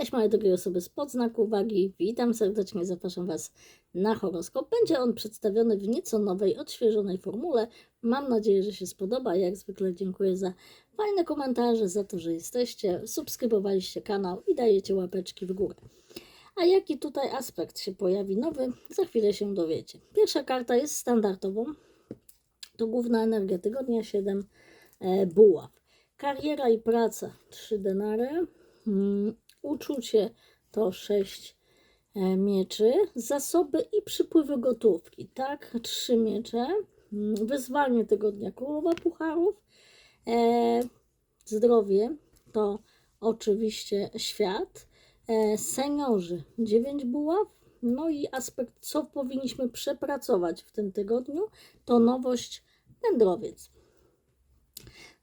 Cześć moje drogie osoby spod znaku uwagi, witam serdecznie, zapraszam Was na horoskop. Będzie on przedstawiony w nieco nowej, odświeżonej formule. Mam nadzieję, że się spodoba. Jak zwykle dziękuję za fajne komentarze, za to, że jesteście, subskrybowaliście kanał i dajecie łapeczki w górę. A jaki tutaj aspekt się pojawi nowy, za chwilę się dowiecie. Pierwsza karta jest standardową, to główna energia tygodnia 7 e, buław. Kariera i praca 3 denary, mm, uczucie to 6 e, mieczy, zasoby i przypływy gotówki, tak? 3 miecze, mm, wyzwanie tygodnia królowa pucharów, e, zdrowie to oczywiście świat, e, seniorzy 9 buław, no i aspekt, co powinniśmy przepracować w tym tygodniu, to nowość wędrowiec.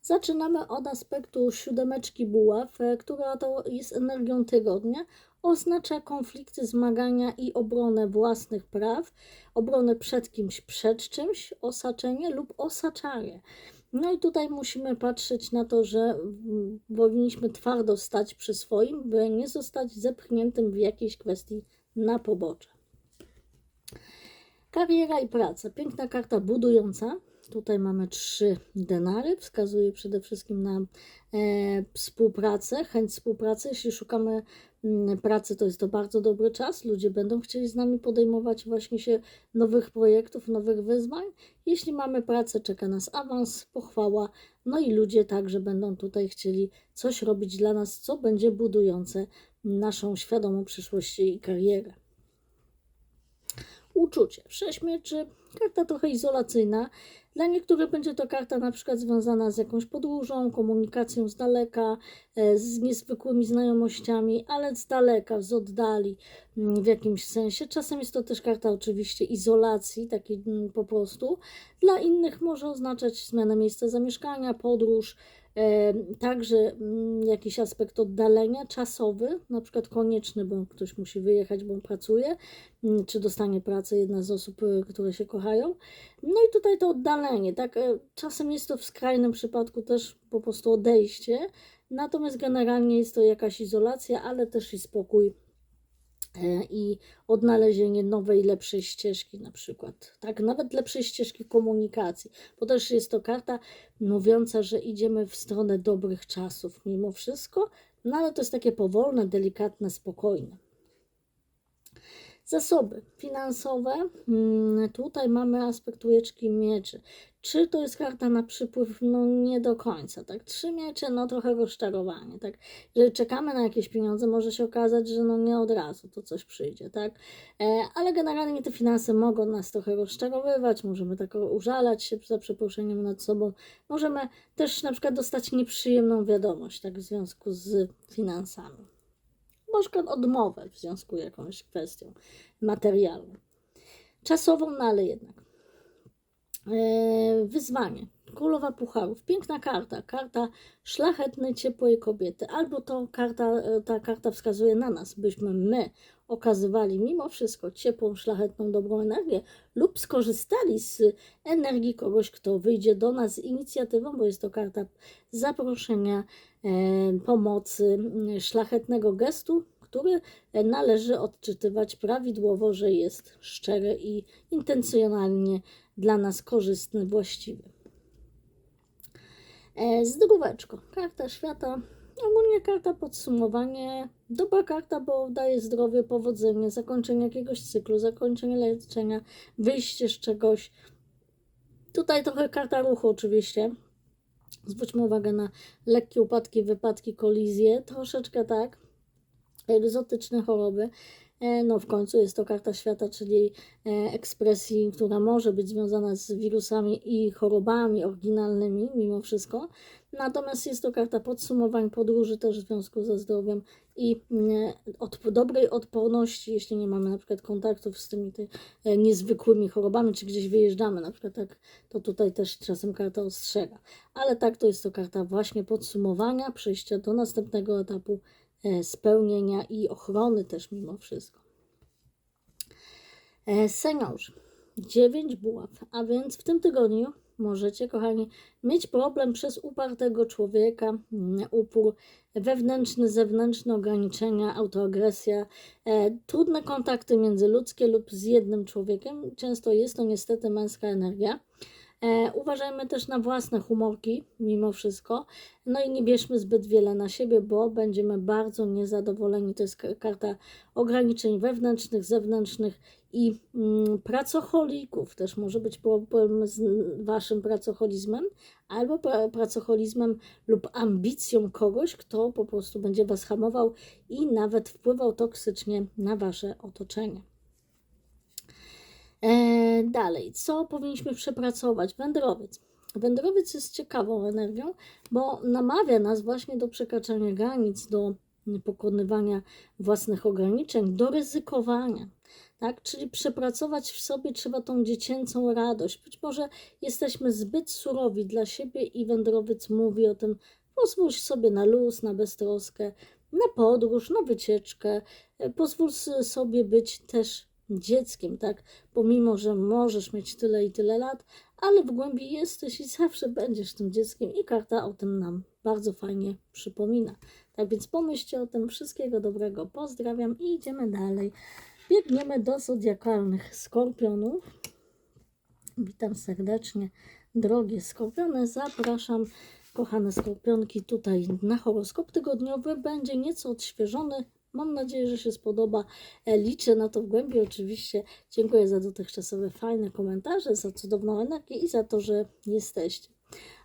Zaczynamy od aspektu siódemeczki buław, e, która to jest energią tygodnia. Oznacza konflikty, zmagania i obronę własnych praw, obronę przed kimś, przed czymś, osaczenie lub osaczanie. No i tutaj musimy patrzeć na to, że mm, powinniśmy twardo stać przy swoim, by nie zostać zepchniętym w jakiejś kwestii na pobocze. Kariera i praca. Piękna karta budująca. Tutaj mamy trzy denary. Wskazuje przede wszystkim na e, współpracę, chęć współpracy. Jeśli szukamy mm, pracy, to jest to bardzo dobry czas. Ludzie będą chcieli z nami podejmować właśnie się nowych projektów, nowych wyzwań. Jeśli mamy pracę, czeka nas awans, pochwała. No i ludzie także będą tutaj chcieli coś robić dla nas, co będzie budujące naszą świadomą przyszłość i karierę uczucie. Sześć mieczy, karta trochę izolacyjna. Dla niektórych będzie to karta na przykład związana z jakąś podróżą, komunikacją z daleka, e, z niezwykłymi znajomościami, ale z daleka, z oddali mm, w jakimś sensie. Czasem jest to też karta oczywiście izolacji, takiej mm, po prostu. Dla innych może oznaczać zmianę miejsca zamieszkania, podróż, Także mm, jakiś aspekt oddalenia czasowy, na przykład konieczny, bo ktoś musi wyjechać, bo pracuje, mm, czy dostanie pracę jedna z osób, e, które się kochają. No i tutaj to oddalenie, tak? e, Czasem jest to w skrajnym przypadku też po prostu odejście, natomiast generalnie jest to jakaś izolacja, ale też i spokój i odnalezienie nowej, lepszej ścieżki na przykład, tak, nawet lepszej ścieżki komunikacji, bo też jest to karta mówiąca, że idziemy w stronę dobrych czasów mimo wszystko, no ale to jest takie powolne, delikatne, spokojne. Zasoby finansowe. Mm, tutaj mamy aspekt ujeczki mieczy. Czy to jest karta na przypływ? No nie do końca, tak? Trzy miecze, no trochę rozczarowanie, tak? Jeżeli czekamy na jakieś pieniądze, może się okazać, że no nie od razu to coś przyjdzie, tak? E, ale generalnie te finanse mogą nas trochę rozczarowywać, możemy tak użalać się za przeproszeniem nad sobą. Możemy też na przykład dostać nieprzyjemną wiadomość, tak? W związku z finansami na przykład odmowę w związku z jakąś kwestią materialną. Czasową, no ale jednak. E, wyzwanie. Królowa Pucharów. Piękna karta. Karta szlachetnej, ciepłej kobiety. Albo to karta, e, ta karta wskazuje na nas, byśmy my okazywali mimo wszystko ciepłą, szlachetną, dobrą energię lub skorzystali z energii kogoś, kto wyjdzie do nas z inicjatywą, bo jest to karta zaproszenia, e, pomocy, szlachetnego gestu, który należy odczytywać prawidłowo, że jest szczery i intencjonalnie dla nas korzystny, właściwy. E, Zdróweczko. Karta świata. Ogólnie karta podsumowanie. Dobra karta, bo daje zdrowie, powodzenie, zakończenie jakiegoś cyklu, zakończenie leczenia, wyjście z czegoś. Tutaj trochę karta ruchu oczywiście. Zwróćmy uwagę na lekkie upadki, wypadki, kolizje. Troszeczkę tak. Egzotyczne choroby. E, No, w końcu jest to karta świata, czyli e, ekspresji, która może być związana z wirusami i chorobami oryginalnymi, mimo wszystko. Natomiast jest to karta podsumowań podróży też w związku ze zdrowiem i mm, od, dobrej odporności, jeśli nie mamy na przykład kontaktów z tymi ty, e, niezwykłymi chorobami, czy gdzieś wyjeżdżamy na przykład, tak, to tutaj też czasem karta ostrzega. Ale tak, to jest to karta właśnie podsumowania, przejścia do następnego etapu e, spełnienia i ochrony też mimo wszystko. E, Seniorzy, 9 buław, a więc w tym tygodniu możecie, kochani, mieć problem przez upartego człowieka, upór wewnętrzny, zewnętrzne ograniczenia, autoagresja, e, trudne kontakty międzyludzkie lub z jednym człowiekiem. Często jest to niestety męska energia. E, uważajmy też na własne humorki, mimo wszystko. No i nie bierzmy zbyt wiele na siebie, bo będziemy bardzo niezadowoleni. To jest ka- karta ograniczeń wewnętrznych, zewnętrznych i mm, pracocholików. Też może być problem z waszym pracoholizmem albo pra- pracoholizmem lub ambicją kogoś, kto po prostu będzie was hamował i nawet wpływał toksycznie na wasze otoczenie. E, dalej, co powinniśmy przepracować? Wędrowiec. Wędrowiec jest ciekawą energią, bo namawia nas właśnie do przekraczania granic, do pokonywania własnych ograniczeń, do ryzykowania. Tak? Czyli przepracować w sobie trzeba tą dziecięcą radość. Być może jesteśmy zbyt surowi dla siebie i wędrowiec mówi o tym, pozwól sobie na luz, na beztroskę, na podróż, na wycieczkę. E, Pozwól sobie być też dzieckiem, tak? Pomimo, że możesz mieć tyle i tyle lat, ale w głębi jesteś i zawsze będziesz tym dzieckiem i karta o tym nam bardzo fajnie przypomina. Tak więc pomyślcie o tym. Wszystkiego dobrego. Pozdrawiam i idziemy dalej. Biegniemy do zodiakalnych skorpionów. Witam serdecznie, drogie skorpiony. Zapraszam, kochane skorpionki, tutaj na horoskop tygodniowy. Będzie nieco odświeżony. Mam nadzieję, że się spodoba. E, Liczę na to w głębi oczywiście. Dziękuję za dotychczasowe fajne komentarze, za cudowną energię i za to, że jesteście.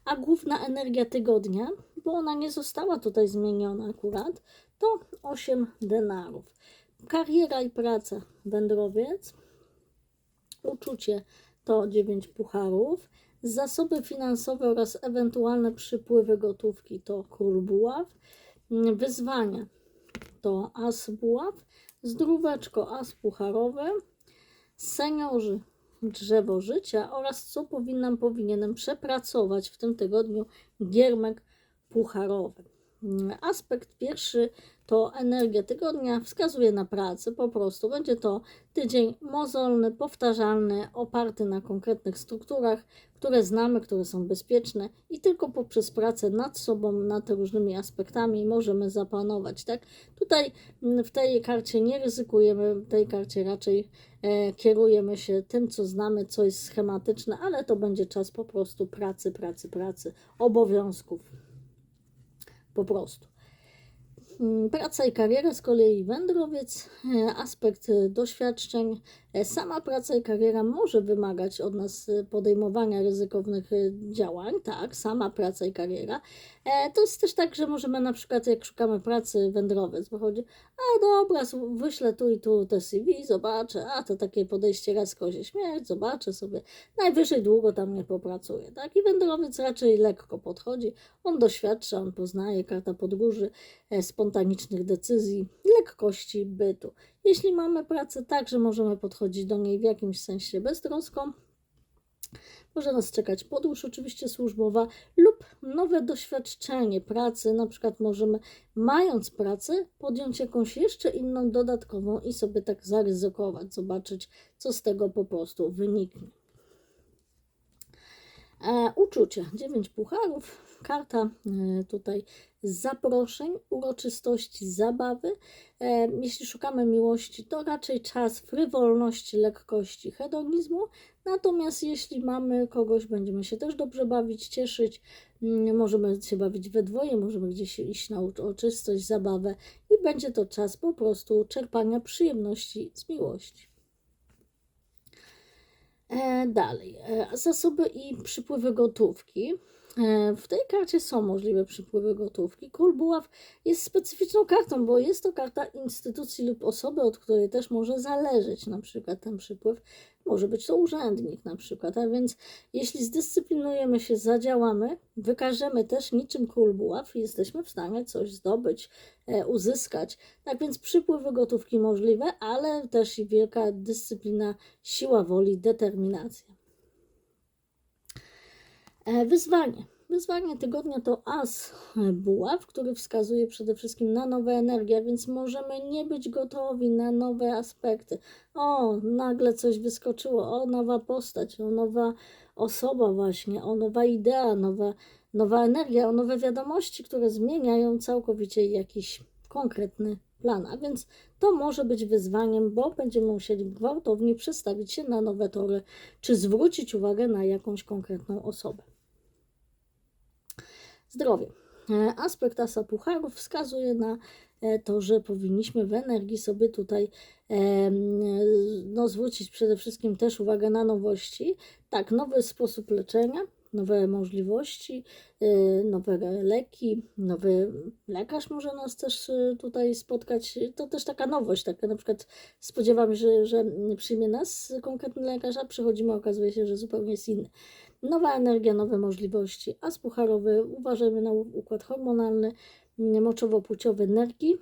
A główna energia tygodnia, bo ona nie została tutaj zmieniona akurat, to 8 denarów. Kariera i praca, wędrowiec. Uczucie to 9 pucharów. Zasoby finansowe oraz ewentualne przypływy gotówki to król buław. Mm, Wyzwania to as buław. Zdróweczko as pucharowe. Seniorzy drzewo życia oraz co powinnam, powinienem przepracować w tym tygodniu giermek pucharowy. Mm, Aspekt pierwszy to energia tygodnia, wskazuje na pracę. Po prostu będzie to tydzień mozolny, powtarzalny, oparty na konkretnych strukturach, które znamy, które są bezpieczne i tylko poprzez pracę nad sobą, nad różnymi aspektami możemy zapanować. Tak? Tutaj mm, w tej karcie nie ryzykujemy, w tej karcie raczej e, kierujemy się tym, co znamy, co jest schematyczne, ale to będzie czas po prostu pracy, pracy, pracy, obowiązków. Po prostu. Praca i kariera, z kolei wędrowiec, e, aspekt e, doświadczeń. Sama praca i kariera może wymagać od nas e, podejmowania ryzykownych e, działań, tak, sama praca i kariera. E, To jest też tak, że możemy na przykład, jak szukamy pracy, wędrowiec wychodzi, a dobra, wyślę tu i tu te CV, zobaczę, a to takie podejście raz kozie śmierć, zobaczę sobie, najwyżej długo tam nie popracuję, tak, i wędrowiec raczej lekko podchodzi, on doświadcza, on poznaje, karta podróży, e, spontanicznych decyzji, lekkości bytu. Jeśli mamy pracę tak, że możemy podchodzić do niej w jakimś sensie beztroską, może nas czekać podróż oczywiście służbowa lub nowe doświadczenie pracy. Na przykład możemy, mając pracę, podjąć jakąś jeszcze inną dodatkową i sobie tak zaryzykować, zobaczyć, co z tego po prostu wyniknie. E, uczucia. Dziewięć pucharów. Karta e, tutaj zaproszeń, uroczystości, zabawy. E, jeśli szukamy miłości, to raczej czas frywolności, lekkości, hedonizmu. Natomiast jeśli mamy kogoś, będziemy się też dobrze bawić, cieszyć. Mm, Możemy się bawić we dwoje, możemy gdzieś iść na uroczystość, zabawę i będzie to czas po prostu czerpania przyjemności z miłości. E, dalej, e, zasoby i przypływy gotówki. E, w tej karcie są możliwe przypływy gotówki. Król Buław jest specyficzną kartą, bo jest to karta instytucji lub osoby, od której też może zależeć na przykład ten przypływ. Może być to urzędnik na przykład, a więc jeśli zdyscyplinujemy się, zadziałamy, wykażemy też niczym król buław jesteśmy w stanie coś zdobyć, e, uzyskać. Tak więc przypływy gotówki możliwe, ale też i wielka dyscyplina, siła woli, determinacja. E, Wyzwanie. Wyzwanie tygodnia to as buław, który wskazuje przede wszystkim na nowe energie, więc możemy nie być gotowi na nowe aspekty. O, nagle coś wyskoczyło, o, nowa postać, o, nowa osoba właśnie, o, nowa idea, nowa, nowa energia, o, nowe wiadomości, które zmieniają całkowicie jakiś konkretny plan. A więc to może być wyzwaniem, bo będziemy musieli gwałtownie przestawić się na nowe tory, czy zwrócić uwagę na jakąś konkretną osobę. Zdrowie. E, Aspekt asa pucharów wskazuje na e, to, że powinniśmy w energii sobie tutaj no, zwrócić przede wszystkim też uwagę na nowości. Tak, nowy sposób leczenia, nowe możliwości, e, nowe leki, nowy lekarz może nas też tutaj spotkać. To też taka nowość, taka na przykład spodziewamy się, że przyjmie nas konkretny lekarz, a przychodzimy, okazuje się, że zupełnie jest inny. Nowa energia, nowe możliwości. As pucharowy, uważajmy na układ hormonalny, moczowo-płciowy energii,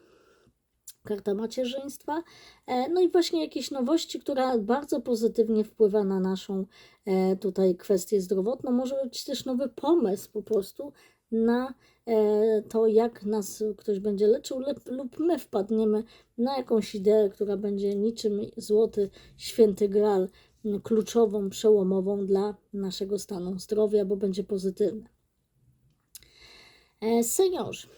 karta macierzyństwa, e, no i właśnie jakieś nowości, która bardzo pozytywnie wpływa na naszą e, tutaj kwestię zdrowotną. Może być też nowy pomysł po prostu na e, to, jak nas ktoś będzie leczył, lub- my wpadniemy na jakąś ideę, która będzie niczym złoty święty gral kluczową, przełomową dla naszego stanu zdrowia, bo będzie pozytywna. E, Seniorzy.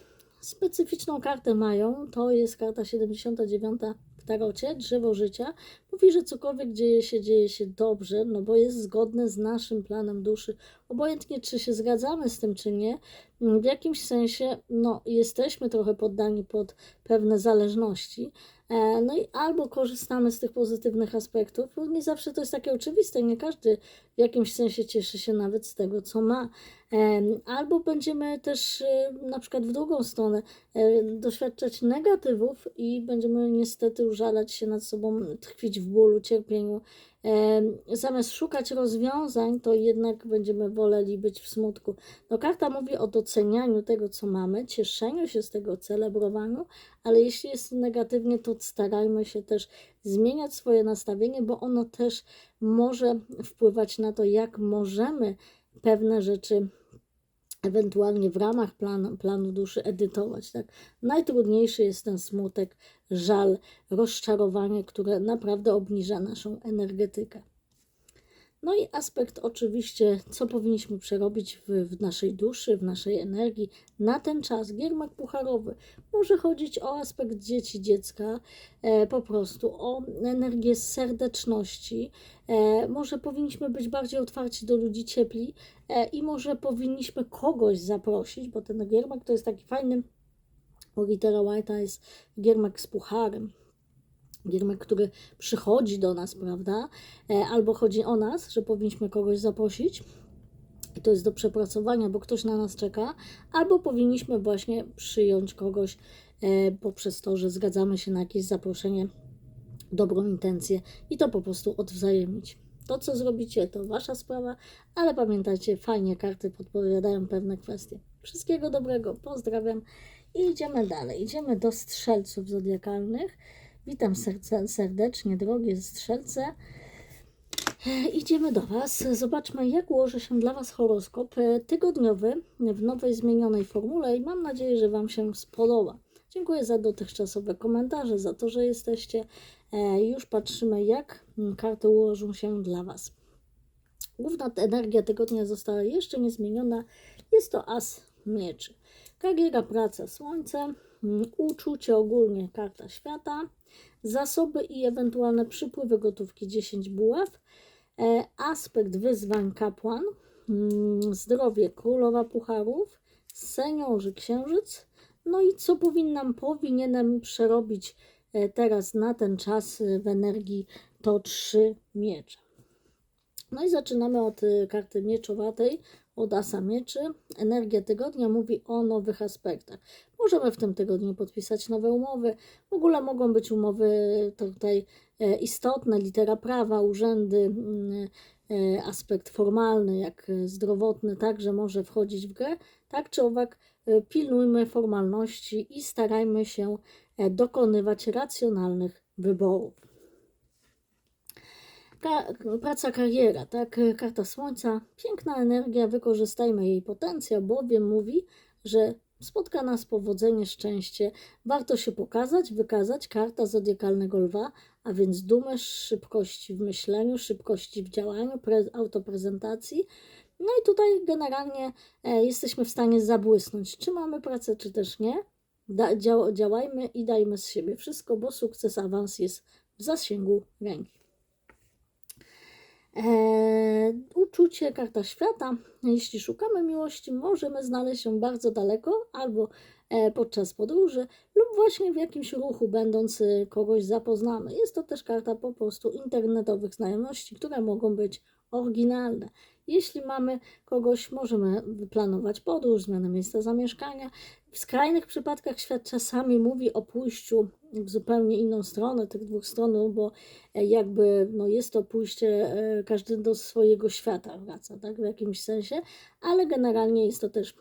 Specyficzną kartę mają, to jest karta 79 w tarocie, drzewo życia. Mówi, że cokolwiek dzieje się, dzieje się dobrze, no bo jest zgodne z naszym planem duszy. Obojętnie, czy się zgadzamy z tym, czy nie, w jakimś sensie no, jesteśmy trochę poddani pod pewne zależności. E, No i albo korzystamy z tych pozytywnych aspektów, bo nie zawsze to jest takie oczywiste, nie każdy w jakimś sensie cieszy się nawet z tego, co ma. Albo będziemy też e, na przykład w drugą stronę e, doświadczać negatywów i będziemy niestety użalać się nad sobą, tkwić w bólu, cierpieniu. Zamiast szukać rozwiązań, to jednak będziemy woleli być w smutku. No, karta mówi o docenianiu tego, co mamy, cieszeniu się z tego, celebrowaniu, ale jeśli jest negatywnie, to starajmy się też zmieniać swoje nastawienie, bo ono też może wpływać na to, jak możemy pewne rzeczy ewentualnie w ramach plan, planu duszy edytować. Tak? Najtrudniejszy jest ten smutek, żal, rozczarowanie, które naprawdę obniża naszą energetykę. No i aspekt oczywiście, co powinniśmy przerobić w, w naszej duszy, w naszej energii na ten czas. Giermak pucharowy. Może chodzić o aspekt dzieci, dziecka, e, po prostu o energię serdeczności. E, może powinniśmy być bardziej otwarci do ludzi, ciepli e, i może powinniśmy kogoś zaprosić, bo ten giermak to jest taki fajny, bo litera White'a jest giermak z pucharem. Giermek, który przychodzi do nas, prawda? E, Albo chodzi o nas, że powinniśmy kogoś zaprosić. I to jest do przepracowania, bo ktoś na nas czeka, albo powinniśmy właśnie przyjąć kogoś e, poprzez to, że zgadzamy się na jakieś zaproszenie, dobrą intencję i to po prostu odwzajemnić. To, co zrobicie, to wasza sprawa, ale pamiętajcie, fajnie karty podpowiadają pewne kwestie. Wszystkiego dobrego, pozdrawiam i idziemy dalej. Idziemy do strzelców zodiakalnych. Witam serdecznie, drogie strzelce. Idziemy do Was. Zobaczmy, jak ułoży się dla Was horoskop e, tygodniowy w nowej, zmienionej formule i mam nadzieję, że Wam się spodoba. Dziękuję za dotychczasowe komentarze, za to, że jesteście. E, Już patrzymy, jak karty ułożą się dla Was. Główna energia tygodnia została jeszcze niezmieniona. Jest to as mieczy. Kariera, praca, słońce, mm, uczucie ogólnie, karta świata, zasoby i ewentualne przypływy gotówki 10 buław, e, aspekt wyzwań kapłan, mm, zdrowie królowa pucharów, seniorzy księżyc, no i co powinnam, powinienem przerobić e, teraz na ten czas e, w energii to trzy miecze. No i zaczynamy od karty mieczowatej, od asa mieczy. Energia tygodnia mówi o nowych aspektach. Możemy w tym tygodniu podpisać nowe umowy. W ogóle mogą być umowy tutaj e, istotne, litera prawa, urzędy, mm, e, aspekt formalny, jak zdrowotny, także może wchodzić w grę. Tak czy owak, e, pilnujmy formalności i starajmy się dokonywać racjonalnych wyborów. Ka praca, kariera, tak? Karta Słońca, piękna energia, wykorzystajmy jej potencjał, bowiem mówi, że spotka nas powodzenie, szczęście. Warto się pokazać, wykazać. Karta zodiakalnego lwa, a więc dumę, szybkości w myśleniu, szybkości w działaniu, pre- autoprezentacji. No i tutaj generalnie e, jesteśmy w stanie zabłysnąć, czy mamy pracę, czy też nie. Da, dział, działajmy i dajmy z siebie wszystko, bo sukces, awans jest w zasięgu ręki. Eee, uczucie, karta świata. Jeśli szukamy miłości, możemy znaleźć ją bardzo daleko albo e, podczas podróży lub właśnie w jakimś ruchu, będąc e, kogoś zapoznamy. Jest to też karta po prostu internetowych znajomości, które mogą być oryginalne. Jeśli mamy kogoś, możemy wyplanować podróż, zmianę miejsca zamieszkania. W skrajnych przypadkach świat czasami mówi o pójściu w zupełnie inną stronę tych dwóch stron, bo e, jakby no jest to pójście, e, każdy do swojego świata wraca, tak, w jakimś sensie, ale generalnie jest to też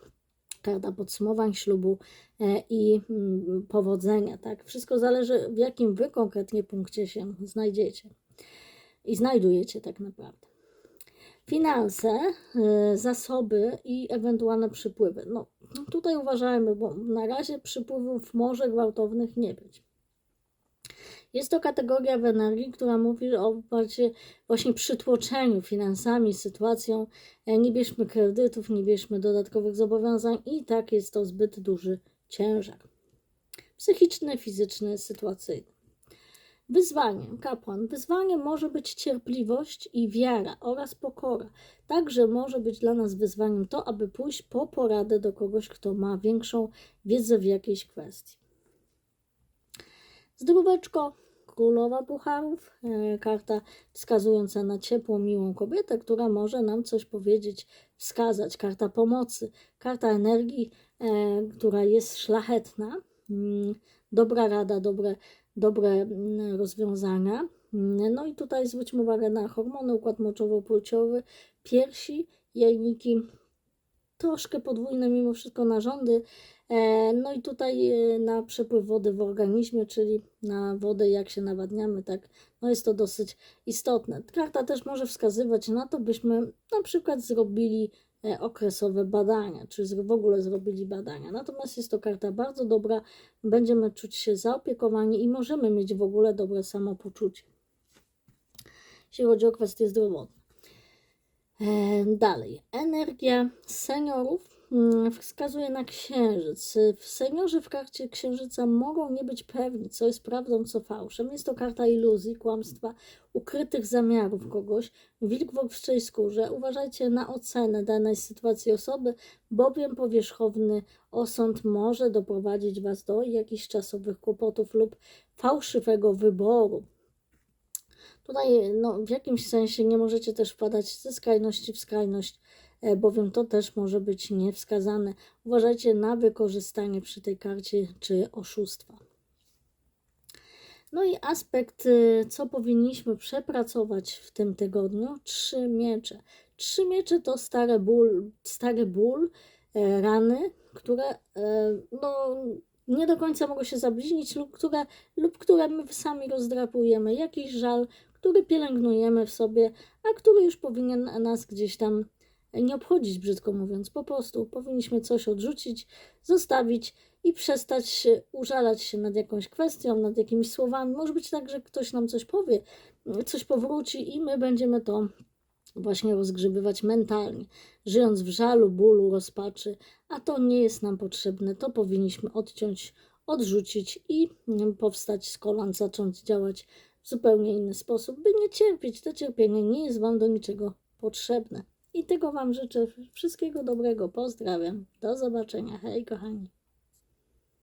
karta podsumowań ślubu e, i mm, powodzenia, tak. Wszystko zależy, w jakim wy konkretnie punkcie się znajdziecie i znajdujecie tak naprawdę. Finanse, y, zasoby i ewentualne przypływy. No, tutaj uważajmy, bo na razie przypływów może gwałtownych nie być. Jest to kategoria w energii, która mówi o właśnie przytłoczeniu finansami, sytuacją. E, Nie bierzmy kredytów, nie bierzmy dodatkowych zobowiązań i tak jest to zbyt duży ciężar. Psychiczny, fizyczny, sytuacyjny. Wyzwanie, kapłan. Wyzwanie może być cierpliwość i wiara oraz pokora. Także może być dla nas wyzwaniem to, aby pójść po poradę do kogoś, kto ma większą wiedzę w jakiejś kwestii. Zdróweczko, królowa pucharów, e, karta wskazująca na ciepłą, miłą kobietę, która może nam coś powiedzieć, wskazać. Karta pomocy, karta energii, e, która jest szlachetna. Mm, Dobra rada, dobre dobre mm, rozwiązania. Mm, No i tutaj zwróćmy uwagę na hormony, układ moczowo-płciowy, piersi, jajniki, troszkę podwójne mimo wszystko narządy. E, No i tutaj e, na przepływ wody w organizmie, czyli na wodę, jak się nawadniamy, tak, no jest to dosyć istotne. Karta też może wskazywać na to, byśmy na przykład zrobili okresowe badania, czy w ogóle zrobili badania. Natomiast jest to karta bardzo dobra, będziemy czuć się zaopiekowani i możemy mieć w ogóle dobre samopoczucie. Jeśli chodzi o kwestie zdrowotne. E, Dalej, energia seniorów wskazuje na księżyc. Seniorzy w karcie księżyca mogą nie być pewni, co jest prawdą, co fałszem. Jest to karta iluzji, kłamstwa, ukrytych zamiarów kogoś. Wilk w owczej skórze. Uważajcie na ocenę danej sytuacji osoby, bowiem powierzchowny osąd może doprowadzić Was do jakichś czasowych kłopotów lub fałszywego wyboru. Tutaj no, w jakimś sensie nie możecie też wpadać ze skrajności w skrajność, bowiem to też może być niewskazane. Uważajcie na wykorzystanie przy tej karcie czy oszustwa. No i aspekt, y, co powinniśmy przepracować w tym tygodniu, trzy miecze. Trzy miecze to stary ból, stary ból e, rany, które e, no, nie do końca mogą się zabliźnić lub które, lub które my sami rozdrapujemy. Jakiś żal, który pielęgnujemy w sobie, a który już powinien nas gdzieś tam nie obchodzić, brzydko mówiąc. Po prostu powinniśmy coś odrzucić, zostawić i przestać użalać się nad jakąś kwestią, nad jakimiś słowami. Może być tak, że ktoś nam coś powie, coś powróci i my będziemy to właśnie rozgrzebywać mentalnie, żyjąc w żalu, bólu, rozpaczy, a to nie jest nam potrzebne. To powinniśmy odciąć, odrzucić i powstać z kolan, zacząć działać w zupełnie inny sposób, by nie cierpieć. To cierpienie nie jest Wam do niczego potrzebne. I tego Wam życzę. Wszystkiego dobrego. Pozdrawiam. Do zobaczenia. Hej, kochani.